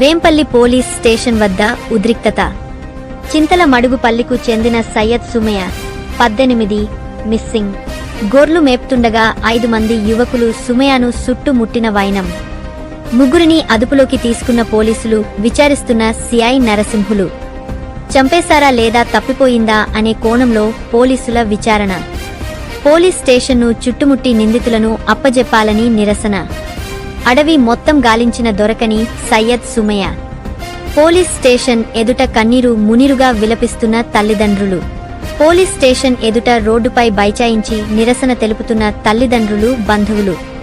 Vempalli police station వద్ద ఉద్రిక్తత. చింతల మడుగుపల్లికు చెందిన సయ్యద్ సుమయ పద్దెనిమిది మిస్సింగ్. గొర్లు మేపుతుండగా ఐదు మంది యువకులు సుమయాను చుట్టుముట్టిన వైనం. ముగ్గురిని అదుపులోకి తీసుకున్న పోలీసులు విచారిస్తున్న సిఐ నరసింహులు. చంపేశారా లేదా తప్పిపోయిందా అనే కోణంలో పోలీసుల విచారణ. పోలీస్ స్టేషన్ను చుట్టుముట్టి నిందితులను అప్పజెప్పాలని నిరసన. అడవి మొత్తం గాలించిన దొరకని సయ్యద్ సుమయ్య. పోలీస్ స్టేషన్ ఎదుట కన్నీరు మునిరుగా విలపిస్తున్న తల్లిదండ్రులు. పోలీస్ స్టేషన్ ఎదుట రోడ్డుపై బైచాయించి నిరసన తెలుపుతున్న తల్లిదండ్రులు బంధువులు.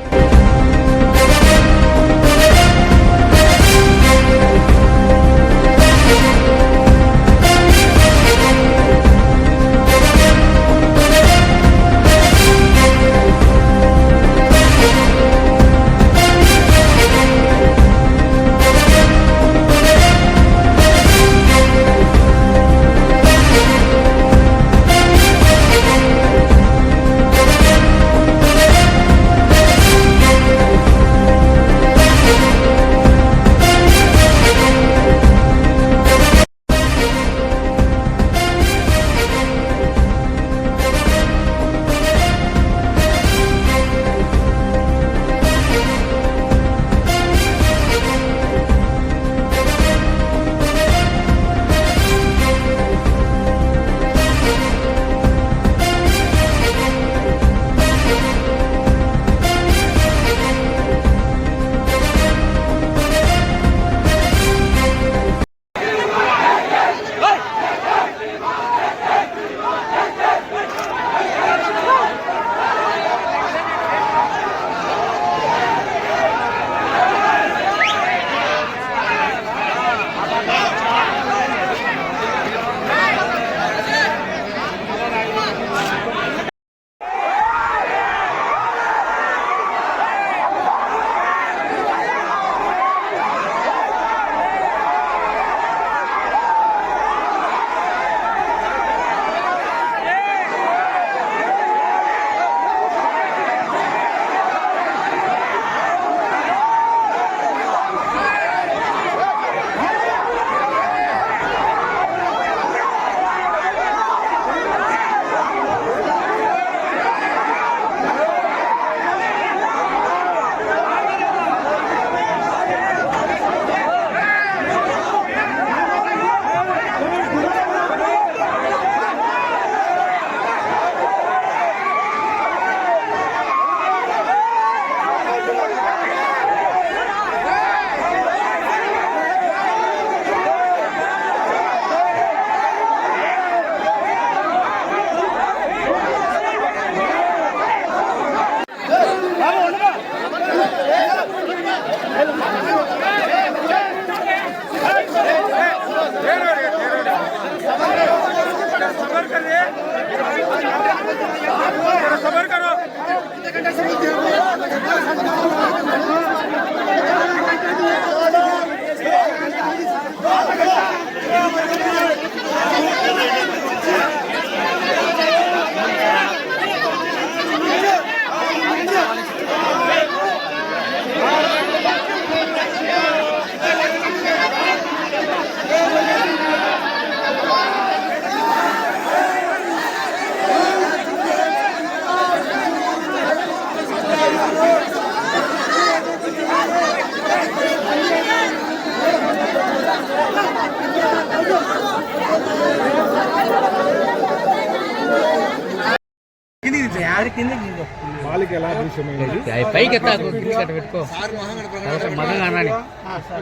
వాళ్ళకి ఎలా దృశ్యమైనది పైకి పెట్టుకో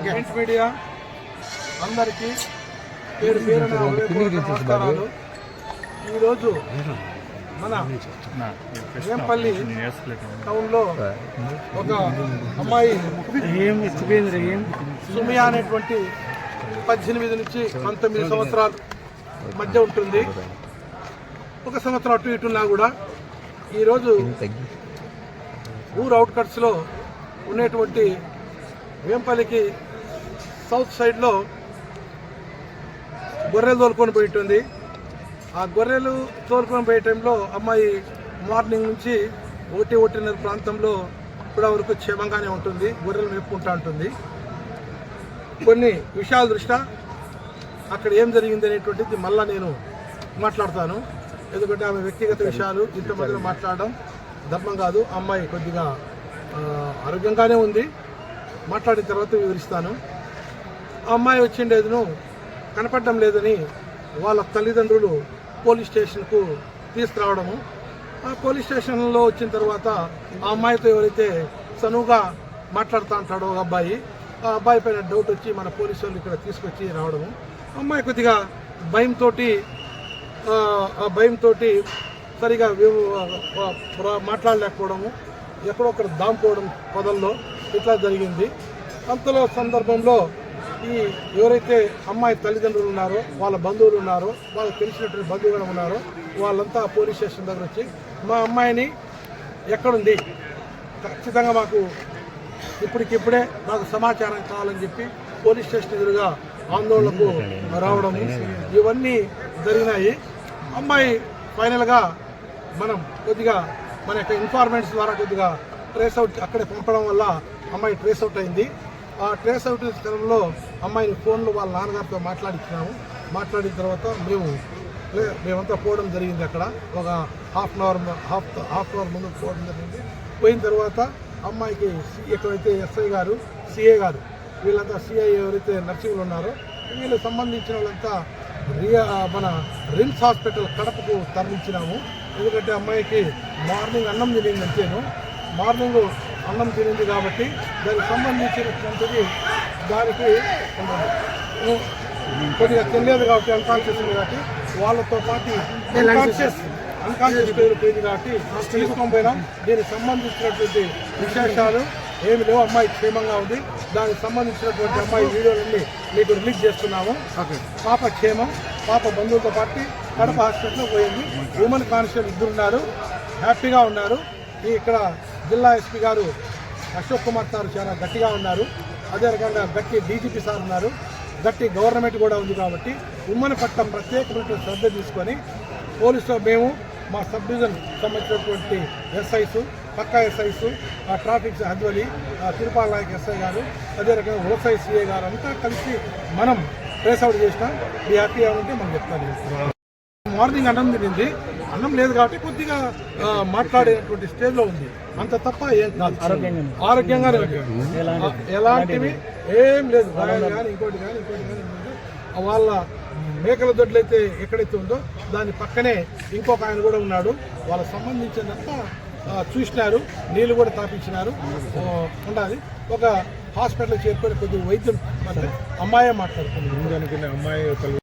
ప్రింట్ మీడియా అందరికీ పేరు పేరున హృదయపూర్వక నమస్కారాలు ఈరోజు మన వేంపల్లి టౌన్లో ఒక అమ్మాయి సుమియా అనేటువంటి పద్దెనిమిది నుంచి పంతొమ్మిది సంవత్సరాల మధ్య ఉంటుంది ఒక సంవత్సరం అటు ఇటున్నా కూడా ఈరోజు ఊరు అవుట్కట్స్లో ఉన్నటువంటి వేంపల్లికి సౌత్ సైడ్లో గొర్రెలు తోలుకొని పోయింటుంది ఆ గొర్రెలు తోలుకొని పోయే టైంలో అమ్మాయి మార్నింగ్ నుంచి ఒకటి ఒకటిన్నర ప్రాంతంలో కూడా వరకు క్షేమంగానే ఉంటుంది. గొర్రెలు మేపుకుంటూ ఉంటుంది. కొన్ని విషయాల దృష్ట్యా అక్కడ ఏం జరిగింది అనేటువంటిది మళ్ళా నేను మాట్లాడతాను. ఎందుకంటే ఆమె వ్యక్తిగత విషయాలు ఇంతమందిలో మాట్లాడడం ధర్మం కాదు. అమ్మాయి కొద్దిగా ఆరోగ్యంగానే ఉంది. మాట్లాడిన తర్వాత వివరిస్తాను. ఆ అమ్మాయి వచ్చిండేదిను కనపడడం లేదని వాళ్ళ తల్లిదండ్రులు పోలీస్ స్టేషన్కు తీసుకురావడము. ఆ పోలీస్ స్టేషన్లో వచ్చిన తర్వాత ఆ అమ్మాయితో ఎవరైతే చనువుగా మాట్లాడుతూ ఉంటాడో ఒక అబ్బాయి ఆ అబ్బాయి పైన డౌట్ వచ్చి మన పోలీసు వాళ్ళు ఇక్కడ తీసుకొచ్చి రావడము. అమ్మాయి కొద్దిగా భయంతో ఆ భయంతో సరిగా మాట్లాడలేకపోవడము. ఎక్కడో ఒకటి దాంపుకోవడం పొదల్లో ఇట్లా జరిగింది. అంతలో సందర్భంలో ఈ ఎవరైతే అమ్మాయి తల్లిదండ్రులు ఉన్నారో వాళ్ళ బంధువులు ఉన్నారో వాళ్ళకి తెలిసినటువంటి బంధువులు ఉన్నారో వాళ్ళంతా పోలీస్ స్టేషన్ దగ్గర వచ్చి మా అమ్మాయిని ఎక్కడుంది? ఖచ్చితంగా మాకు ఇప్పటికిప్పుడే మాకు సమాచారం కావాలని చెప్పి పోలీస్ స్టేషన్ ఎదురుగా ఆందోళనకు రావడము ఇవన్నీ జరిగినాయి. అమ్మాయి ఫైనల్గా మనం కొద్దిగా మన యొక్క ఇన్ఫార్మెంట్స్ ద్వారా కొద్దిగా ట్రేస్ అవుట్ అక్కడే పంపడం వల్ల అమ్మాయి ట్రేస్ అవుట్ అయింది. ఆ ట్రేస్ అవుట్ క్రమంలో అమ్మాయిని ఫోన్లో వాళ్ళ నాన్నగారితో మాట్లాడించినాము మాట్లాడిన తర్వాత మేము మేమంతా పోవడం జరిగింది అక్కడ. ఒక half an hour half half an hour ముందు పోవడం జరిగింది. పోయిన తర్వాత అమ్మాయికి ఎక్కడైతే ఎస్ఐ గారు సిఏ గారు వీళ్ళంతా సిఐ ఎవరైతే నర్సింగ్లు ఉన్నారో వీళ్ళకి సంబంధించిన వాళ్ళంతా మన రిమ్స్ హాస్పిటల్ కడపకు తరలించినాము. ఎందుకంటే అమ్మాయికి మార్నింగ్ అన్నం తినింది అంతేను మార్నింగ్ అన్నం తినింది కాబట్టి దానికి సంబంధించినటువంటిది దానికి కొద్దిగా తెలియదు కాబట్టి అన్కాన్షియస్ ఉంది కాబట్టి వాళ్ళతో పాటు అన్కాన్షియస్ అన్కాన్షియస్ పేరు పోయింది కాబట్టి తీసుకొని పోయినాం. దీనికి సంబంధించినటువంటి విశేషాలు ఏమి లేవు. అమ్మాయి క్షేమంగా ఉంది. దానికి సంబంధించినటువంటి అమ్మాయి వీడియోలన్నీ మీకు రిలీజ్ చేస్తున్నాము. పాప క్షేమం పాప బంధువులతో పాటు కడప హాస్పిటల్లో పోయింది. ఉమెన్ కానిస్టేబుల్ ఇద్దరు ఉన్నారు. హ్యాపీగా ఉన్నారు. ఈ ఇక్కడ జిల్లా ఎస్పీ గారు అశోక్ కుమార్ సార్ చాలా గట్టిగా ఉన్నారు. అదే రకంగా గట్టి డీజీపీ సార్ ఉన్నారు. గట్టి గవర్నమెంట్ కూడా ఉంది కాబట్టి ఉమ్మని పట్టం ప్రత్యేకమైన శ్రద్ధ తీసుకొని పోలీసులో మేము మా సబ్ డివిజన్ సంబంధించినటువంటి ఎస్ఐస్ పక్కా ఎస్ఐస్ ఆ ట్రాఫిక్ హద్వలి ఆ తిరుపాల నాయక్ ఎస్ఐ గారు అదే రకంగా ఓసై సిఏ గారు అంతా కలిసి మనం ట్రేస్ అవుట్ చేసినాం ఈ హ్యాపీ ఉంటే మనం చెప్తాను. మార్నింగ్ అన్నం తినింది. అన్నం లేదు కాబట్టి కొద్దిగా మాట్లాడేటువంటి స్టేజ్లో ఉంది. అంత తప్ప ఏం కాదు. ఆరోగ్యంగానే ఉంది. ఆ, ఎలాంటివి? ఏం లేదు. కానీ ఇంకోటి కానీ ఇంకోటి కానీ వాళ్ళ మేకల దొడ్లు అయితే ఎక్కడైతే ఉందో దాని పక్కనే ఇంకొక ఆయన కూడా ఉన్నాడు. వాళ్ళకి సంబంధించినంతా చూసినారు నీళ్ళు కూడా తాపించినారు. ఉండాలి. ఒక హాస్పిటల్ చేరుకొని కొద్దిగా వైద్యం అంటే అమ్మాయే మాట్లాడుతుంది. ముందు అనుకునే అమ్మాయి